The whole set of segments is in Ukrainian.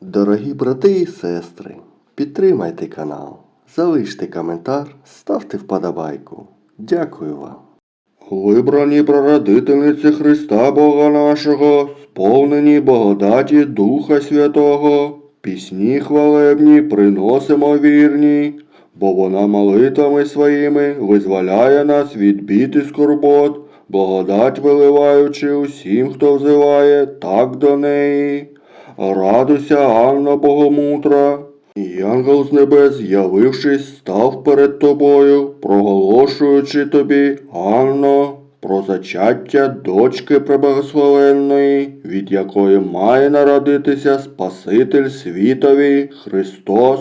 Дорогі брати і сестри, підтримайте канал, залиште коментар, ставте вподобайку. Дякую вам. Вибрані прародительниці Христа Бога нашого, сповнені благодаті Духа Святого, пісні хвалебні приносимо вірні, бо вона молитвами своїми визволяє нас від бід скорбот, благодать виливаючи усім, хто взиває, так до неї. Радуйся, Анна Богомутра, і ангел з небес, явившись, став перед тобою, проголошуючи тобі, Анно, про зачаття дочки преблагословенної, від якої має народитися Спаситель світові Христос.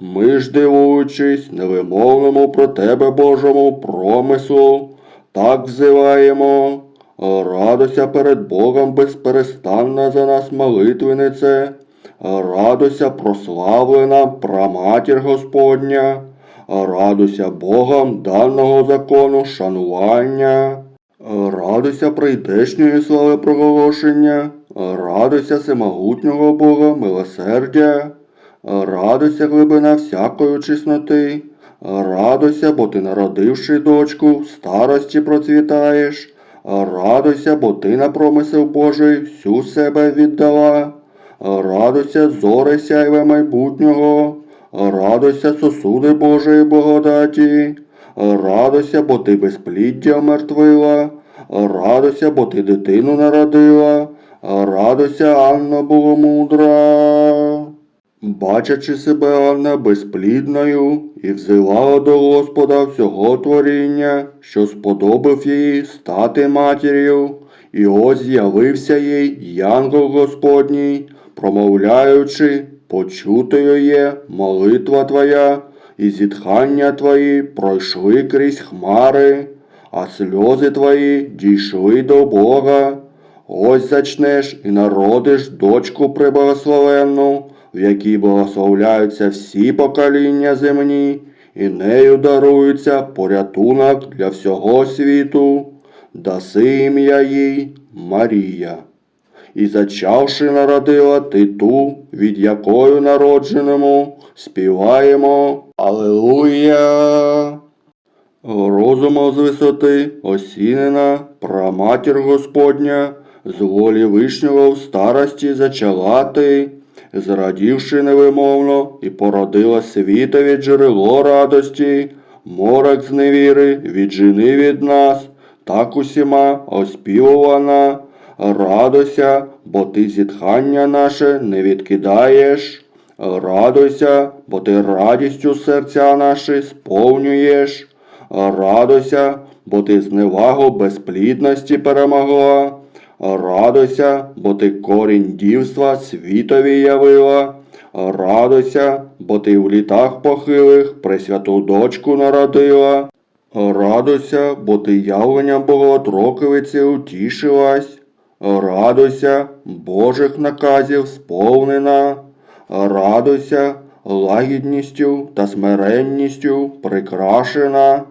Ми ж, дивуючись, невимовному про тебе Божому промислу, так взиваємо. Радуйся перед Богом безперестанна за нас молитвенице, радуйся прославлена праматір Господня, радуйся Богом даного закону шанування, радуйся прийдешньої слави проголошення, радуйся всемогутнього Бога милосердя, радуйся глибина всякої чесноти, радуйся, бо ти народивши дочку, в старості процвітаєш. Радуйся, бо ти на промисел Божий всю себе віддала. Радуйся, зоре сяйве майбутнього. Радуйся, сосуди Божої благодаті. Радуйся, бо ти безпліддя омертвила. Радуйся, бо ти дитину народила. Радуйся, Анна Богомудра. Бачачи себе Анна безплідною, і взивала до Господа всього творіння, що сподобав їй стати матір'ю, і ось з'явився їй янгол Господній, промовляючи, почутою є молитва твоя, і зітхання твої пройшли крізь хмари, а сльози твої дійшли до Бога. Ось зачнеш і народиш дочку преблагословенну, в якій благословляються всі покоління земні, і нею дарується порятунок для всього світу, даси ім'я їй Марія. І зачавши народила ти ту, від якою народженому співаємо Алелуя. Розумом з висоти осінена, праматір Господня, з волі вишнього в старості зачала ти, зрадівши невимовно, і породила світові джерело радості, морок з невіри віджени від нас, так усіма оспівувана, радуйся, бо ти зітхання наше не відкидаєш. Радуйся, бо ти радістю серця наші сповнюєш. Радуйся, бо ти зневагу безплідності перемогла. Радуйся, бо ти корінь дівства світові явила. Радуйся, бо ти в літах похилих пресвяту дочку народила. Радуйся, бо ти явленням Богоотроковиці утішилась. Радуйся, Божих наказів сповнена. Радуйся, лагідністю та смиренністю прикрашена.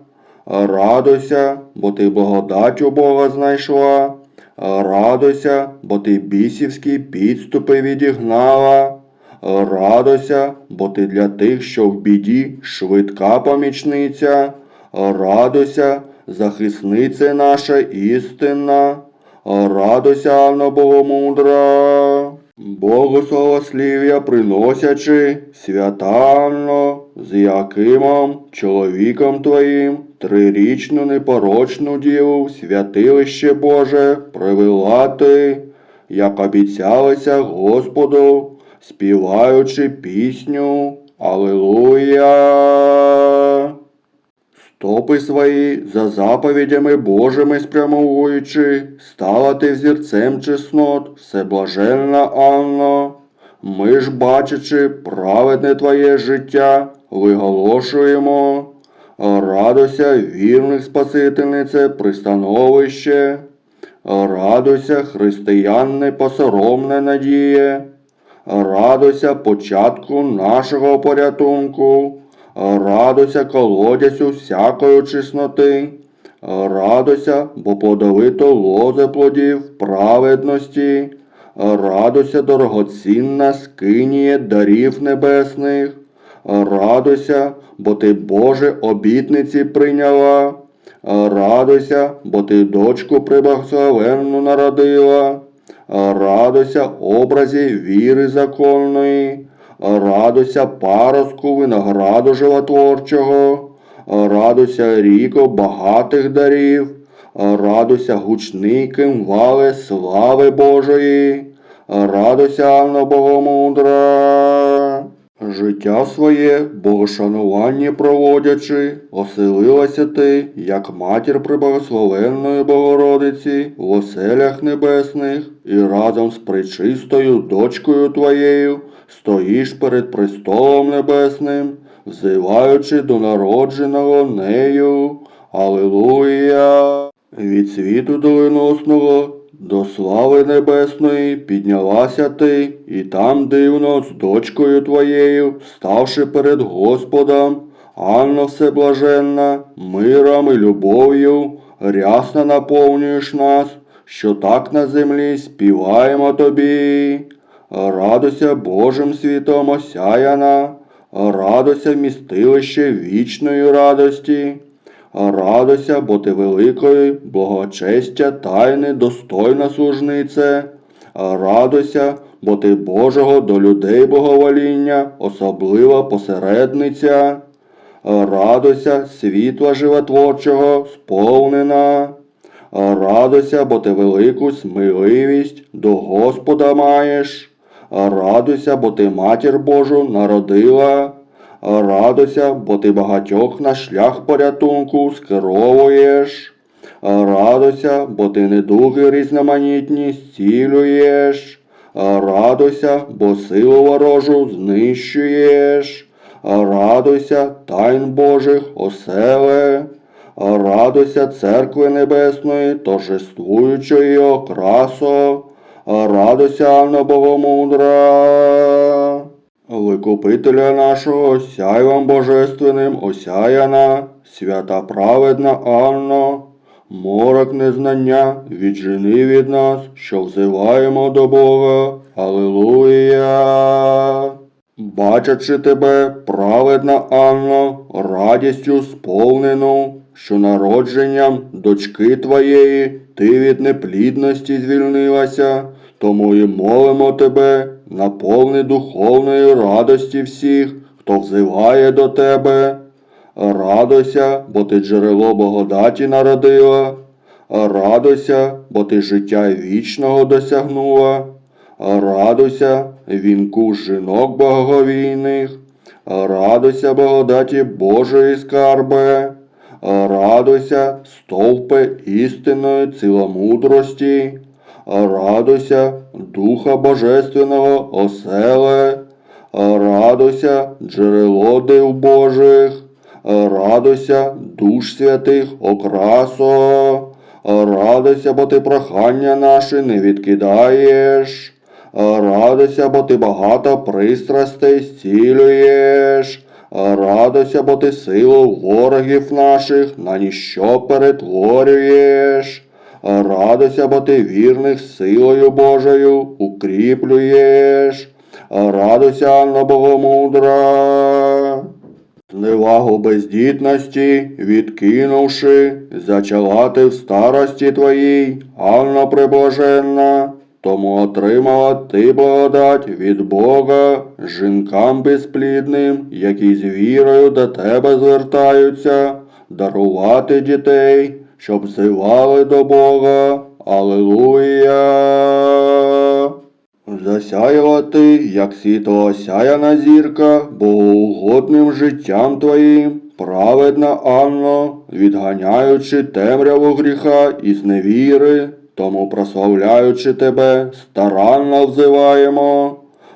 Радуйся, бо ти благодать у Бога знайшла. Радуйся, бо ти бісівські підступи відігнала. Радуйся, бо ти для тих, що в біді швидка помічниця. Радуйся, захисниця наша істинна. Радуйся, Богомудра. Богословослів'я приносячи, свята Анно, з Якимом, чоловіком твоїм, трирічну непорочну діву святилище Боже привела ти, як обіцялися Господу, співаючи пісню Аллилуйя. Стопи свої за заповідями Божими спрямовуючи, стала ти взірцем чеснот, всеблаженна Анно. Ми ж, бачачи праведне твоє життя, виголошуємо. Радуйся, вірних Спасительнице, пристановище. Радуйся, християн непосоромне надіє. Радуйся початку нашого порятунку. Радуйся, колодязю всякої чесноти. Радуйся, бо плодовито лозе плодів праведності. Радуйся, дорогоцінна скиніє дарів небесних. Радуйся, бо ти Боже обітниці прийняла. Радуйся, бо ти дочку приблагословенну народила. Радуйся, образі віри законної. Радуйся, паростку винограду животворчого. Радуйся, ріко багатих дарів. Радуйся, гучний кимвале слави Божої. Радуйся, Анна Богомудра. Життя своє, богошанування проводячи, оселилася ти, як матір приблагословенної Богородиці в оселях небесних, і разом з пречистою дочкою твоєю стоїш перед престолом небесним, взиваючи до народженого нею. Алілуя! Від світу доленосного до слави небесної піднялася ти, і там дивно з дочкою твоєю, ставши перед Господом, Анна Всеблаженна, миром і любов'ю, рясно наповнюєш нас, що так на землі співаємо тобі. Радуйся Божим світом осяяна, радуйся вмістилище вічної радості. Радуйся, бо ти великої, благочестя тайни достойна служнице. Радуйся, бо ти Божого до людей боговоління, особлива посередниця. Радуйся, світла животворчого, сповнена. Радуйся, бо ти велику сміливість до Господа маєш. Радуйся, бо ти матір Божу народила. Радуйся, бо ти багатьох на шлях порятунку скеровуєш. Радуйся, бо ти недуги різноманітні зцілюєш. Радуйся, бо силу ворожу знищуєш. Радуйся, тайн Божих оселе. Радуйся, церкви небесної, торжествуючої окрасо. Радуйся, Анна Богомудра. Викупителя нашого, сяйвом божественним осяяна, свята праведна Анно, морок незнання віджени від нас, що взиваємо до Бога. Алілуя! Бачачи тебе, праведна Анно, радістю сповнену, що народженням дочки твоєї ти від неплідності звільнилася, тому і молимо тебе, наповни духовної радості всіх, хто взиває до тебе. Радуйся, бо ти джерело благодаті народила. Радуйся, бо ти життя вічного досягнула. Радуйся, вінку жінок благовійних. Радуйся, благодаті Божої скарбе. Радуйся, стовпи істинної ціломудрості. Радуйся, Духа Божественного оселе. Радуйся, джерело див Божих. Радуйся, душ святих окрасо. Радуйся, бо ти прохання наші не відкидаєш. Радуйся, бо ти багато пристрастей зцілюєш. Радуйся, бо ти силу ворогів наших на ніщо перетворюєш. Радуйся, бо ти вірних силою Божою укріплюєш. Радуйся, Анна Богомудра. Зневагу бездітності, відкинувши, зачала ти в старості твоїй, Анна приблаженна, тому отримала ти благодать від Бога жінкам безплідним, які з вірою до тебе звертаються, дарувати дітей, щоб взивали до Бога. Аллилуйя! Засяяла ти, як світло осяяна зірка, богоугодним життям твоїм, праведна Анно, відганяючи темряву гріха і зневіри, тому прославляючи тебе, старанно взиваємо.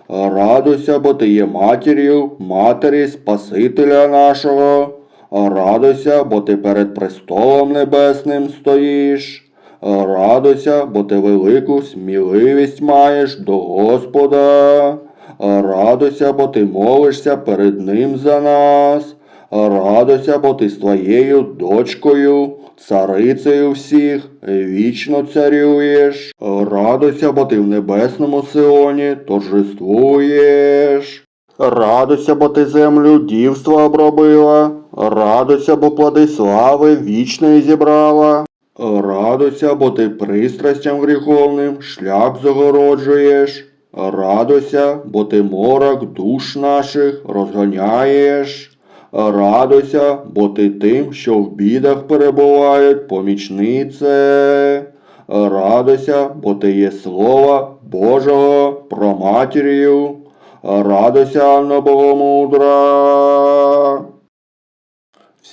Радуйся, бо ти є матір'ю, матері Спасителя нашого. Радуйся, бо ти перед престолом небесним стоїш. Радуйся, бо ти велику сміливість маєш до Господа. Радуйся, бо ти молишся перед Ним за нас. Радуйся, бо ти з твоєю дочкою, царицею всіх, вічно царюєш. Радуйся, бо ти в небесному Сионі торжествуєш. Радуйся, бо ти землю дівства обробила. Радуйся, бо плоди слави вічної зібрала. Радуйся, бо ти пристрастям гріховним шлях загороджуєш. Радуйся, бо ти морок душ наших розганяєш. Радуйся, бо ти тим, що в бідах перебувають, помічнице. Радуйся, бо ти є слова Божого про матір'ю. Радуйся, Анна Богомудра.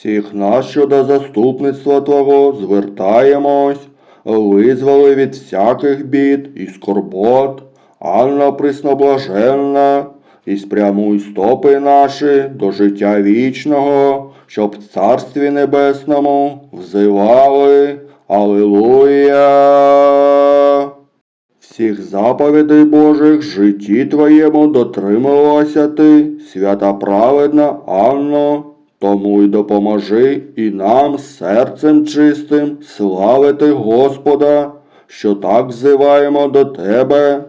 Всіх нас щодо заступництва Твого звертаємось, визволи від всяких бід і скорбот, Анна присноблаженна, і спрямуй стопи наші до життя вічного, щоб в Царстві Небесному взивали. Аллилуйя. Всіх заповідей Божих в житті Твоєму дотримувалася ти, свята праведна Анно, тому й допоможи і нам серцем чистим славити Господа, що так взиваємо до Тебе.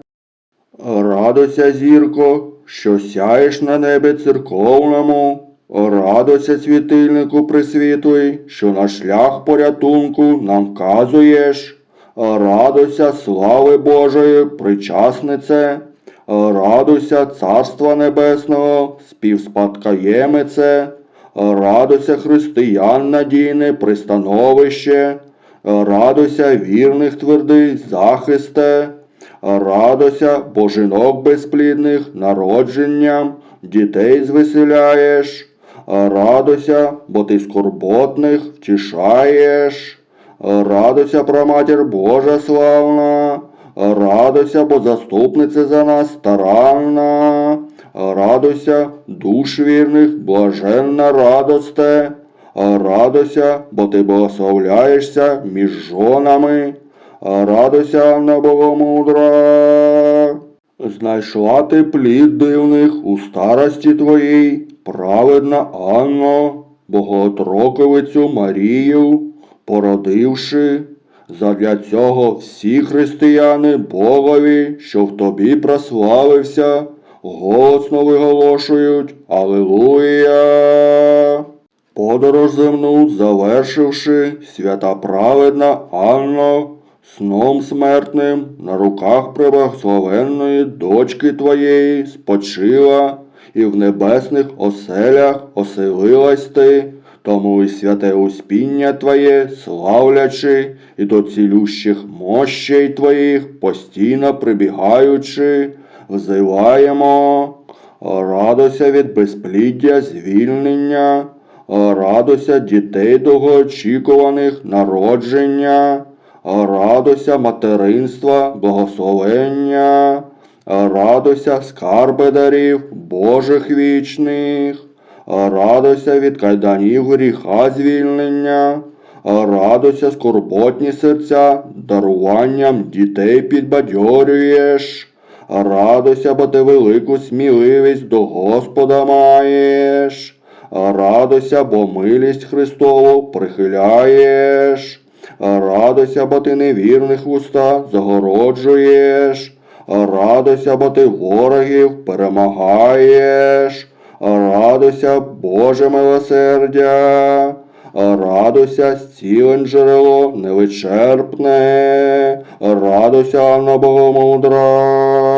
Радуйся, зірко, що сяєш на небі церковному, радуйся, світильнику присвітлий, що на шлях порятунку нам вказуєш. Радуйся, слави Божої, причаснице, радуйся, Царства Небесного, співспадкоємице, радуйся, християн надійне пристановище, радуйся, вірних твердий захисте, радуйся, бо жінок безплідних народженням, дітей звеселяєш, радуйся, бо ти скорботних втішаєш. Радуйся, проматір Божа славна, радуйся, бо заступниця за нас старанна, радуйся, душ вірних, блаженна радосте, радуйся, бо ти благословляєшся між жонами, радуйся, Анна Богомудра. Знайшла ти плід дивних у старості твоїй, праведна Анно, богоотроковицю Марію, породивши, задля цього всі християни Богові, що в тобі прославився, голосно виголошують Аллилуйя. Подорож земну завершивши, свята праведна Анно, сном смертним на руках преблагословенної дочки твоєї спочила, і в небесних оселях оселилась ти, тому і святе успіння Твоє, славлячи, і до цілющих мощей Твоїх постійно прибігаючи, взиваємо, радуйся від безпліддя звільнення, радуйся дітей довгоочікуваних народження, радуйся материнства, благословення, радуйся скарби дарів Божих вічних, радуйся від кайданів гріха звільнення, радуйся скорботні серця, даруванням дітей підбадьорюєш, радуйся, бо ти велику сміливість до Господа маєш, радуйся, бо милість Христову прихиляєш, радуйся, бо ти невірних вуста загороджуєш, радуйся, бо ти ворогів перемагаєш. Радуйся, Боже милосердя, радуйся, зцілень джерело невичерпне, радуйся, Анна Богомудра.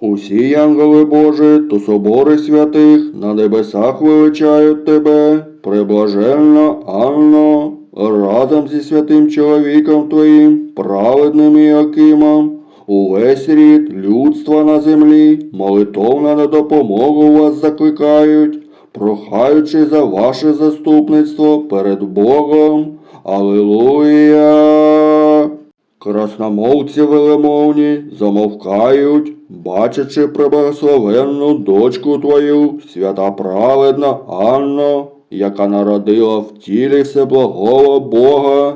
Усі янголи Божі то собори святих на небесах величають тебе, преблаженна Анно, разом зі святим чоловіком твоїм, праведним Іакимом, Увесь рід людства на землі молитовно на допомогу вас закликають, прохаючи за ваше заступництво перед Богом. Аллилуйя! Красномовці велемовні замовкають, бачачи преблагословенну дочку твою, свята праведна Анно, яка народила в тілі всеблагого Бога,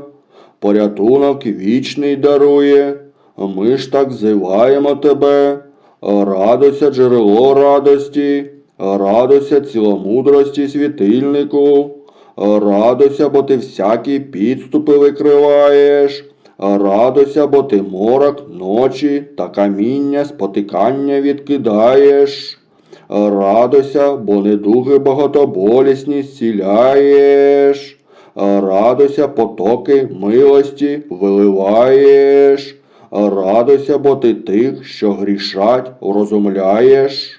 порятунок вічний дарує. Ми ж так зиваємо тебе, радуйся, джерело радості, Радуйся ціломудрості світильнику. Радуйся, бо ти всякі підступи викриваєш. Радуйся, бо ти морок ночі та каміння спотикання відкидаєш. Радуйся, бо недуги багатоболісні зціляєш. Радуйся, потоки милості виливаєш. Радуйся, бо ти тих, що грішать, розумляєш.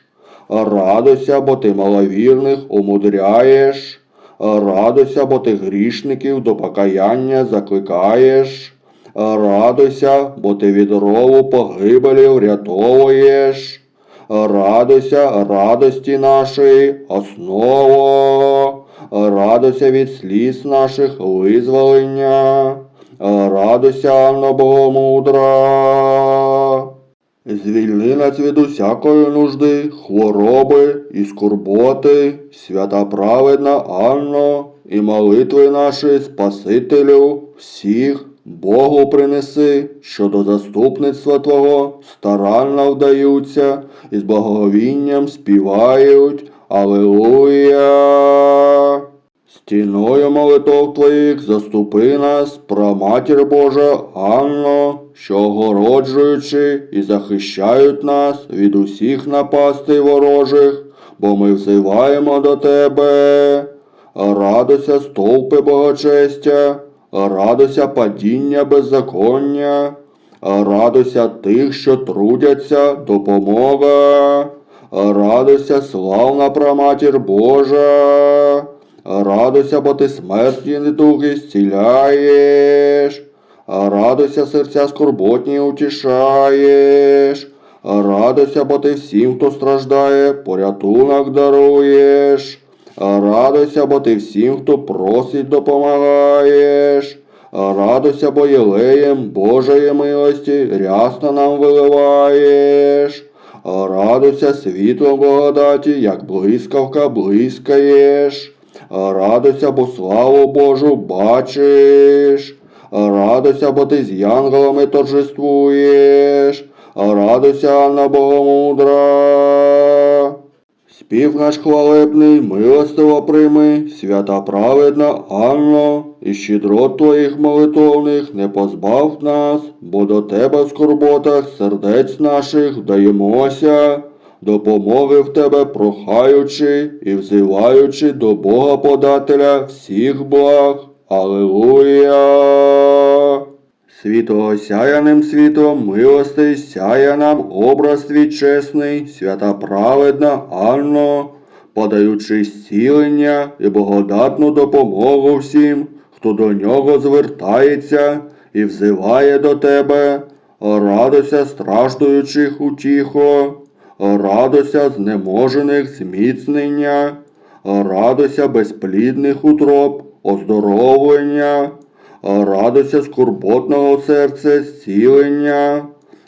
Радуйся, бо ти маловірних умудряєш. Радуйся, бо ти грішників до покаяння закликаєш. Радуйся, бо ти від рову погибелі врятовуєш. Радуйся, радості нашої, осново. Радуйся від сліз наших визволення. Радуйся, Анна Богомудра. Звільни нас від усякої нужди, хвороби і скорботи, свята праведна Анно, і молитви наші Спасителю, всіх Богу принеси, що до заступництва Твого старанно вдаються і з благоговінням співають Аллилуйя. Стіною молитов Твоїх заступи нас, праматір Божа Анно, що огороджуючи і захищають нас від усіх напастей ворожих, бо ми взиваємо до Тебе. Радуйся, стовпи богочестя, радуйся падіння беззаконня, радуйся тих, що трудяться, допомога, радуйся, славна праматір Божа. Радуйся, бо ти смерті недуги зціляєш. Радуйся, серця скорботні утішаєш. Радуйся, бо ти всім, хто страждає, порятунок даруєш. Радуйся, бо ти всім, хто просить, допомагаєш. Радуйся, бо єлеєм Божої милості рясно нам виливаєш. Радуйся світлом благодаті, як блискавка блискаєш. Радуйся, бо славу Божу бачиш. Радуйся, бо ти з янголами торжествуєш. Радуйся, Анна Богомудра. Спів наш хвалебний, милостиво прийми, свята праведна Анно, і щедрот твоїх молитовних не позбав нас, бо до тебе в скорботах сердець наших вдаємося, допомоги в тебе прохаючи і взиваючи до Бога подателя всіх благ. Аллилуйя! Світло сяяним світом милостей сяя нам образ твій чесний, свята праведна Анно, подаючи зцілення і благодатну допомогу всім, хто до нього звертається і взиває до тебе, радуйся страждуючих утіхо, радуйся знеможених зміцнення, радуйся безплідних утроб, оздоровлення. Радуйся скорботного серця, зцілення,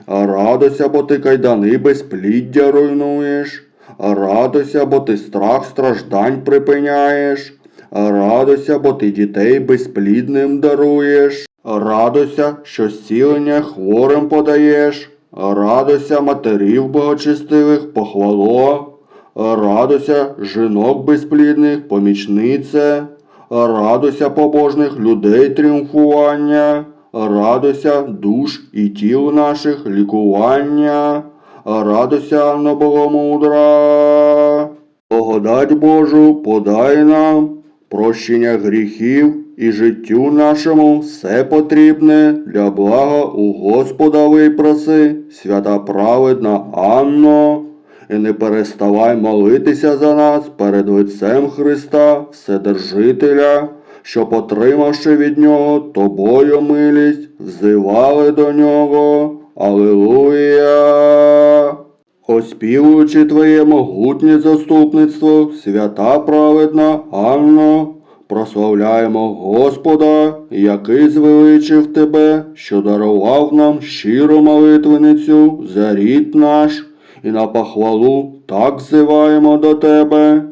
радуйся, бо ти кайдани безпліддя руйнуєш, радуйся, бо ти страх страждань припиняєш, радуйся, бо ти дітей безплідним даруєш, радуйся, що зцілення хворим подаєш, радуйся матерів богочестивих похвало, радуйся жінок безплідних помічнице. Радуйся побожних людей тріумфування, радуйся душ і тіл наших лікування, радуйся Анна Богомудра. Благодать Божу подай нам, прощення гріхів і життю нашому все потрібне для блага у Господа випроси, свята праведна Анно і не переставай молитися за нас перед лицем Христа, Вседержителя, щоб, отримавши від Нього тобою милість, взивали до Нього. Аллилуйя! Оспівуючи Твоє могутнє заступництво, свята праведна Анно, прославляємо Господа, який звеличив Тебе, що дарував нам щиру молитвеницю за рід наш, і на похвалу так зиваємо до Тебе.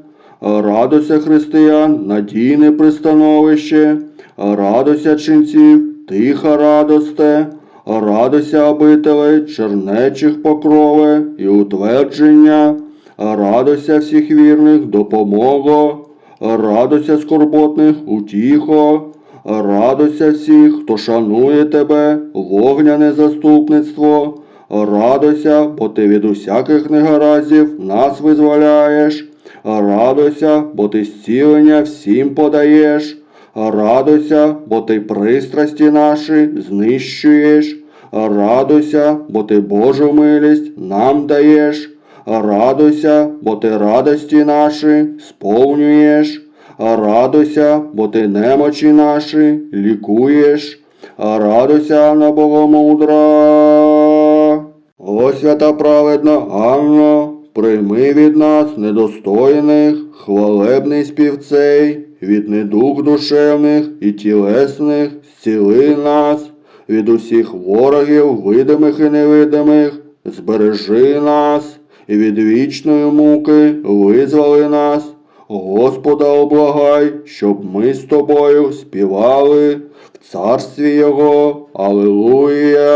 Радуйся, християн, надійне пристановище, радуйся ченців, тиха радосте, радуйся обителей, чернечих покрови і утвердження, Радуйся всіх вірних, допомого, радуйся скорботних, утіхо, радуйся всіх, хто шанує тебе, вогняне заступництво. Радуйся, бо ти від усяких негараздів нас визволяєш. Радуйся, бо ти зцілення всім подаєш. Радуйся, бо ти пристрасті наші знищуєш. Радуйся, бо ти Божу милість нам даєш. Радуйся, бо ти радості наші сповнюєш. Радуйся, бо ти немочі наші лікуєш. Радуйся на Богомудра. О свята праведна Анно, прийми від нас недостойних, хвалебний спів цей, від недуг душевних і тілесних, зціли нас, від усіх ворогів, видимих і невидимих, збережи нас, від вічної муки визволи нас. Господа облагай, щоб ми з тобою співали в царстві Його. Аллилуйя!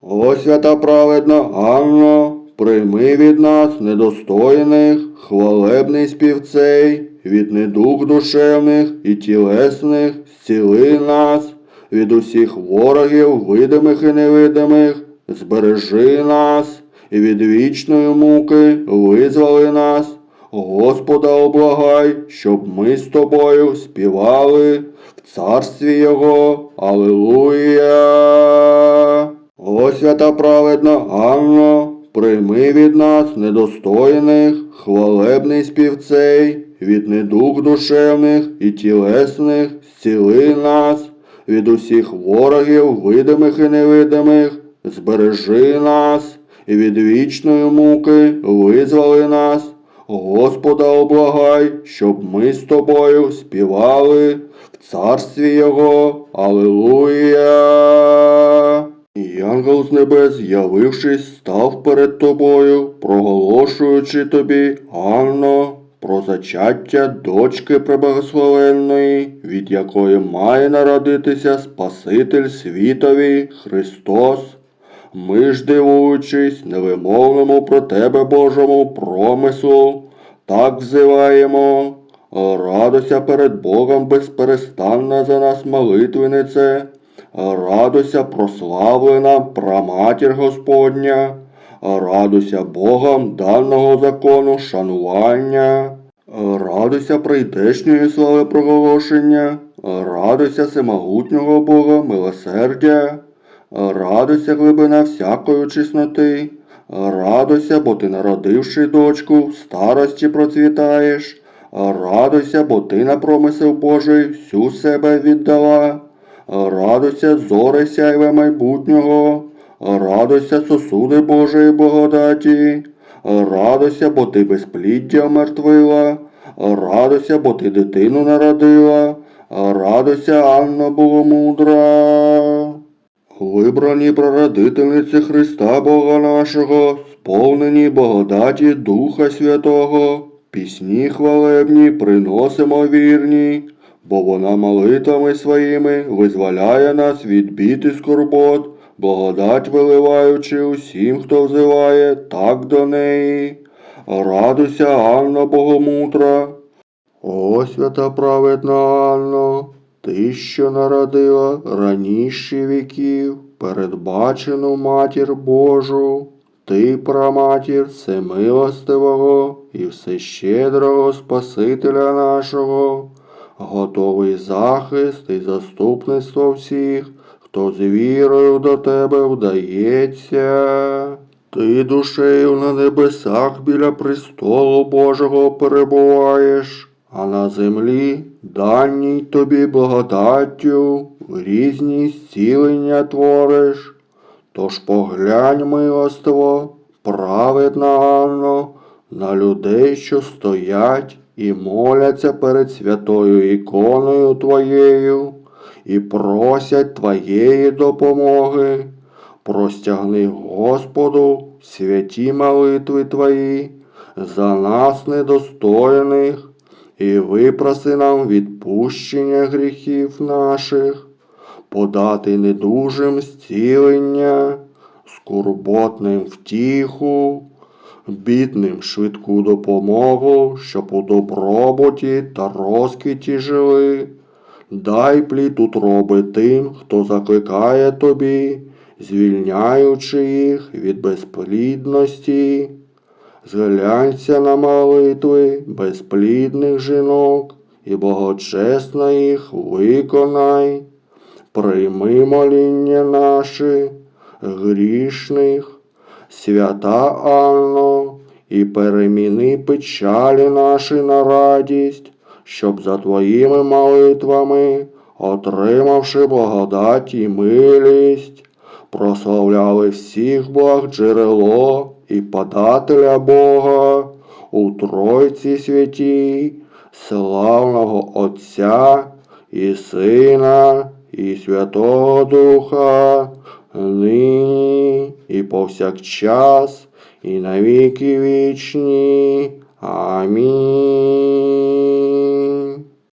О свята праведна Анно, прийми від нас недостойних, хвалебний спів цей, від недуг душевних і тілесних, зціли нас, від усіх ворогів, видимих і невидимих, збережи нас, і від вічної муки визволи нас. Господа облагай, щоб ми з тобою співали в царстві Його. Аллилуйя! О свята праведна Анно, прийми від нас недостойних, хвалебний спів цей, від недуг душевних і тілесних, зціли нас, від усіх ворогів, видимих і невидимих, збережи нас, і від вічної муки визволи нас. Господа облагай, щоб ми з тобою співали в царстві Його. Аллилуйя! І ангел з небес, явившись, став перед тобою, проголошуючи тобі, Анно, про зачаття дочки преблагословенної, від якої має народитися Спаситель світові Христос. Ми ж, дивуючись невимовному про тебе Божому промислу, так взиваємо. Радуйся перед Богом безперестанна за нас молитвенице, радуйся прославлена праматір Господня, радуйся Богом даного закону шанування, радуйся прийдешньої слави проголошення, радуйся всемогутнього Бога милосердя. Радуйся, глибина всякої чесноти, радуйся, бо ти, народивши дочку, в старості процвітаєш, радуйся, бо ти на промисел Божий всю себе віддала, радуйся, зоре сяйве майбутнього, радуйся, сосуди Божої благодаті, радуйся, бо ти безпліддя омертвила, радуйся, бо ти дитину народила, радуйся, Анна Богомудра. Вибрані прародительниці Христа Бога нашого, сповнені благодаті Духа Святого, пісні хвалебні приносимо вірні, бо вона молитвами своїми визволяє нас від бід скорбот, благодать виливаючи усім, хто взиває, так до неї. Радуйся, Анна Богомутра. О, свята праведна Анно, ти, що народила раніше віків, передбачену матір Божу, ти, праматір всемилостивого і всещедрого Спасителя нашого, готовий захист і заступництво всіх, хто з вірою до тебе вдається. Ти душею на небесах біля престолу Божого перебуваєш, а на землі даній тобі благодаттю різні зцілення твориш. Тож поглянь милоство, праведна Анно, на людей, що стоять і моляться перед святою іконою Твоєю, і просять Твоєї допомоги. Простягни Господу святі молитви Твої за нас недостойних, і випроси нам відпущення гріхів наших, подати недужим зцілення, скорботним втіху, бідним швидку допомогу, щоб у добробуті та розквіті жили. Дай плід утроби тим, хто закликає тобі, звільняючи їх від безплідності. Зглянься на молитви безплідних жінок і благочесно їх виконай. Прийми моління наші, грішних, свята Анно, і переміни печалі наші на радість, щоб за твоїми молитвами, отримавши благодать і милість, прославляли всіх благ джерело і подателя Бога у Тройці святій, славного Отця і Сина, і Святого Духа, нині і повсякчас, і навіки вічні. Амінь.